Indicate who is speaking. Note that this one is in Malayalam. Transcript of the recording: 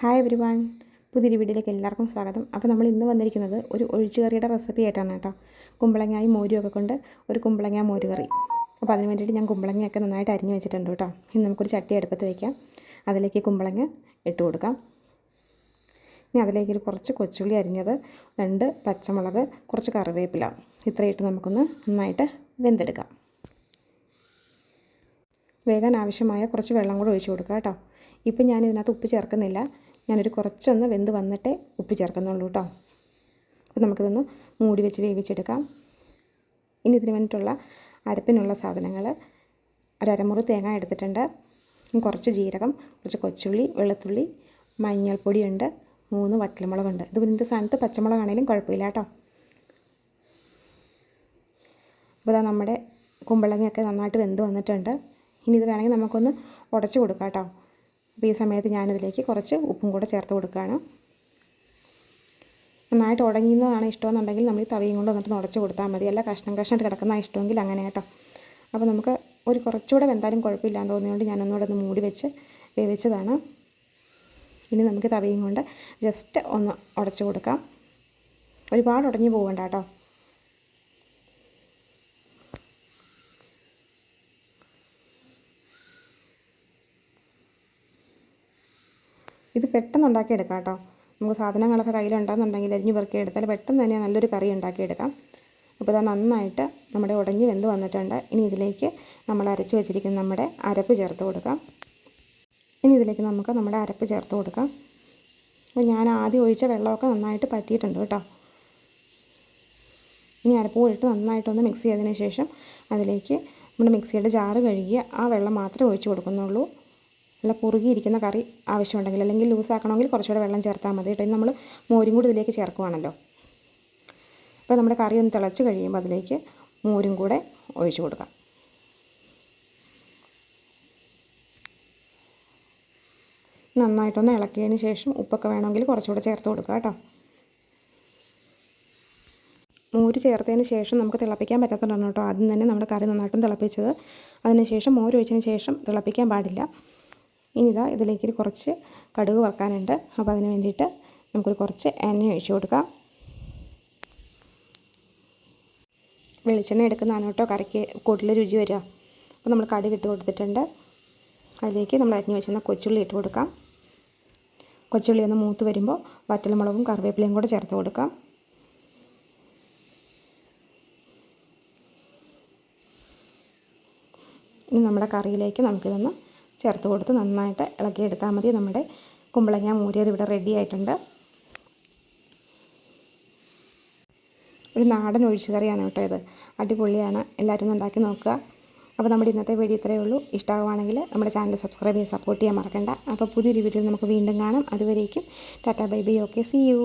Speaker 1: ഹായ് എവരി വൺ പുതിയൊരു വീഡിയോയിലേക്ക് എല്ലാവർക്കും സ്വാഗതം. അപ്പോൾ നമ്മൾ ഇന്ന് വന്നിരിക്കുന്നത് ഒരു ഒഴിച്ചുകറിയുടെ റെസിപ്പി ആയിട്ടാണ് കേട്ടോ. കുമ്പളങ്ങായും മോരും ഒക്കെ കൊണ്ട് ഒരു കുമ്പളങ്ങ മോര് കറി അപ്പോൾ അതിന് വേണ്ടിയിട്ട് ഞാൻ കുമ്പളങ്ങയൊക്കെ നന്നായിട്ട് അരിഞ്ഞു വെച്ചിട്ടുണ്ട് കേട്ടോ. ഇനി നമുക്കൊരു ചട്ടി അടുപ്പത്ത് വയ്ക്കാം അതിലേക്ക് കുമ്പളങ്ങ ഇട്ട് കൊടുക്കാം. ഇനി അതിലേക്ക് ഒരു കുറച്ച് കൊച്ചുള്ളി അരിഞ്ഞത് രണ്ട് പച്ചമുളക് കുറച്ച് കറിവേപ്പില. ഇത്രയിട്ട് നമുക്കൊന്ന് നന്നായിട്ട് വെന്തെടുക്കാം. വേഗാൻ ആവശ്യമായ കുറച്ച് വെള്ളം കൂടെ ഒഴിച്ചു കൊടുക്കാം കേട്ടോ. ഇപ്പം ഞാൻ ഇതിനകത്ത് ഉപ്പ് ചേർക്കുന്നില്ല. ഞാനൊരു കുറച്ചൊന്ന് വെന്ത് വന്നിട്ടേ ഉപ്പ് ചേർക്കുന്നുള്ളൂ കേട്ടോ അപ്പോൾ നമുക്കിതൊന്ന് മൂടി വെച്ച് വേവിച്ചെടുക്കാം. ഇനി ഇതിന് വേണ്ടിയിട്ടുള്ള അരപ്പിനുള്ള സാധനങ്ങൾ. ഒരമുറി തേങ്ങ എടുത്തിട്ടുണ്ട്. കുറച്ച് ജീരകം കുറച്ച് കൊച്ചുള്ളി വെളുത്തുള്ളി മഞ്ഞൾപ്പൊടിയുണ്ട് മൂന്ന് വറ്റൽമുളകുണ്ട്. ഇത് ഇതിന്റെ സ്ഥാനത്ത് പച്ചമുളകാണേലും കുഴപ്പമില്ല കേട്ടോ അപ്പോൾ ഇതാ നമ്മുടെ കുമ്പളങ്ങയൊക്കെ നന്നായിട്ട് വെന്ത് വന്നിട്ടുണ്ട്. ഇനി ഇത് വേണമെങ്കിൽ നമുക്കൊന്ന് ഉടച്ചു കൊടുക്കാം കേട്ടോ അപ്പോൾ ഈ സമയത്ത് ഞാനിതിലേക്ക് കുറച്ച് ഉപ്പും കൂടെ ചേർത്ത് കൊടുക്കുകയാണ്. നന്നായിട്ട് ഉടങ്ങുന്നതാണ് ഇഷ്ടമെന്നുണ്ടെങ്കിൽ നമ്മൾ ഈ തവിയും കൊണ്ട് വന്നിട്ട് ഉടച്ച് കൊടുത്താൽ മതി. അല്ല കഷ്ണം കഷ്ണമായിട്ട് കിടക്കുന്ന ഇഷ്ടമെങ്കിൽ അങ്ങനെ കേട്ടോ. അപ്പോൾ നമുക്ക് ഒരു കുറച്ചുകൂടെ വെന്താലും കുഴപ്പമില്ല എന്ന് തോന്നിയതുകൊണ്ട് ഞാനൊന്നുകൂടെ ഒന്ന് മൂടി വെച്ച് വേവിച്ചതാണ്. ഇനി നമുക്ക് തവിയും കൊണ്ട് ജസ്റ്റ് ഒന്ന് ഉടച്ച് കൊടുക്കാം. ഒരുപാട് ഉടഞ്ഞു പോകണ്ട കേട്ടോ. ഇത് പെട്ടെന്ന് ഉണ്ടാക്കിയെടുക്കാം കേട്ടോ. നമുക്ക് സാധനങ്ങളൊക്കെ കയ്യിലുണ്ടെന്നുണ്ടെങ്കിൽ അരിഞ്ഞു പെറുക്കി എടുത്താൽ പെട്ടെന്ന് തന്നെ നല്ലൊരു കറി ഉണ്ടാക്കിയെടുക്കാം. അപ്പോൾ ഇതാ നന്നായിട്ട് നമ്മുടെ ഉടഞ്ഞ് വെന്ത് വന്നിട്ടുണ്ട്. ഇനി ഇതിലേക്ക് നമ്മൾ അരച്ച് വെച്ചിരിക്കുന്ന നമ്മുടെ അരപ്പ് ചേർത്ത് കൊടുക്കാം. ഇനി ഇതിലേക്ക് നമുക്ക് നമ്മുടെ അരപ്പ് ചേർത്ത് കൊടുക്കാം. അപ്പോൾ ഞാൻ ആദ്യം ഒഴിച്ച വെള്ളമൊക്കെ നന്നായിട്ട് പറ്റിയിട്ടുണ്ട് കേട്ടോ. ഇനി അരപ്പ് പോയിട്ട് നന്നായിട്ടൊന്ന് മിക്സ് ചെയ്തതിന് ശേഷം അതിലേക്ക് നമ്മുടെ മിക്സിയുടെ ജാറ് കഴുകി ആ വെള്ളം മാത്രമേ ഒഴിച്ച് കൊടുക്കുന്നുള്ളൂ. നല്ല കുറുകിയിരിക്കുന്ന കറി ആവശ്യമുണ്ടെങ്കിൽ അല്ലെങ്കിൽ ലൂസാക്കണമെങ്കിൽ കുറച്ചുകൂടെ വെള്ളം ചേർത്താൽ മതി കേട്ടോ. നമ്മൾ മോരും കൂടി ഇതിലേക്ക് ചേർക്കുവാണല്ലോ. അപ്പോൾ നമ്മുടെ കറി ഒന്ന് തിളച്ച് കഴിയുമ്പോൾ അതിലേക്ക് മോരും കൂടെ ഒഴിച്ചു കൊടുക്കാം. നന്നായിട്ടൊന്ന് ഇളക്കിയതിന് ശേഷം ഉപ്പൊക്കെ വേണമെങ്കിൽ കുറച്ചുകൂടെ ചേർത്ത് കൊടുക്കുക കേട്ടോ. മോര് ചേർത്തതിന് ശേഷം നമുക്ക് തിളപ്പിക്കാൻ പറ്റാത്തതുകൊണ്ടാണ് കേട്ടോ ആദ്യം തന്നെ നമ്മുടെ കറി നന്നായിട്ടും തിളപ്പിച്ചത്. അതിന് ശേഷം മോര് ഒഴിച്ചതിന് ശേഷം തിളപ്പിക്കാൻ പാടില്ല. ഇനി ഇതാ ഇതിലേക്ക് കുറച്ച് കടുക് വറക്കാനുണ്ട്. അപ്പോൾ അതിന് വേണ്ടിയിട്ട് നമുക്കൊരു കുറച്ച് എണ്ണ ഒഴിച്ചു കൊടുക്കാം. വെളിച്ചെണ്ണ എടുക്കുന്നതാണ് കറിക്ക് കൂടുതൽ രുചി വരിക. അപ്പോൾ നമ്മൾ കടുക് ഇട്ട് കൊടുത്തിട്ടുണ്ട്. അതിലേക്ക് നമ്മൾ അരിഞ്ഞ് വെച്ചിരുന്ന കൊച്ചുള്ളി ഇട്ട് കൊടുക്കാം. കൊച്ചുള്ളി ഒന്ന് മൂത്ത് വരുമ്പോൾ വറ്റൽമുളകും കറിവേപ്പിലയും കൂടെ ചേർത്ത് കൊടുക്കാം. ഇനി നമ്മുടെ കറിയിലേക്ക് നമുക്കിതൊന്ന് ചേർത്ത് കൊടുത്ത് നന്നായിട്ട് ഇളക്കിയെടുത്താൽ മതി. നമ്മുടെ കുമ്പളങ്ങ മൂരിയർ ഇവിടെ റെഡി ആയിട്ടുണ്ട്. ഒരു നാടൻ ഒഴിച്ചു കറിയാണ് കേട്ടോ ഇത്. അടിപൊളിയാണ്. എല്ലാവരും ഉണ്ടാക്കി നോക്കുക. അപ്പോൾ നമ്മുടെ ഇന്നത്തെ വീഡിയോ ഇത്രയേ ഉള്ളൂ. ഇഷ്ടമാവുകയാണെങ്കിൽ നമ്മുടെ ചാനൽ സബ്സ്ക്രൈബ് ചെയ്ത് സപ്പോർട്ട് ചെയ്യാൻ മറക്കണ്ട. അപ്പോൾ പുതിയൊരു വീഡിയോ നമുക്ക് വീണ്ടും കാണാം. അതുവരേക്കും tata bye bye. Okay see you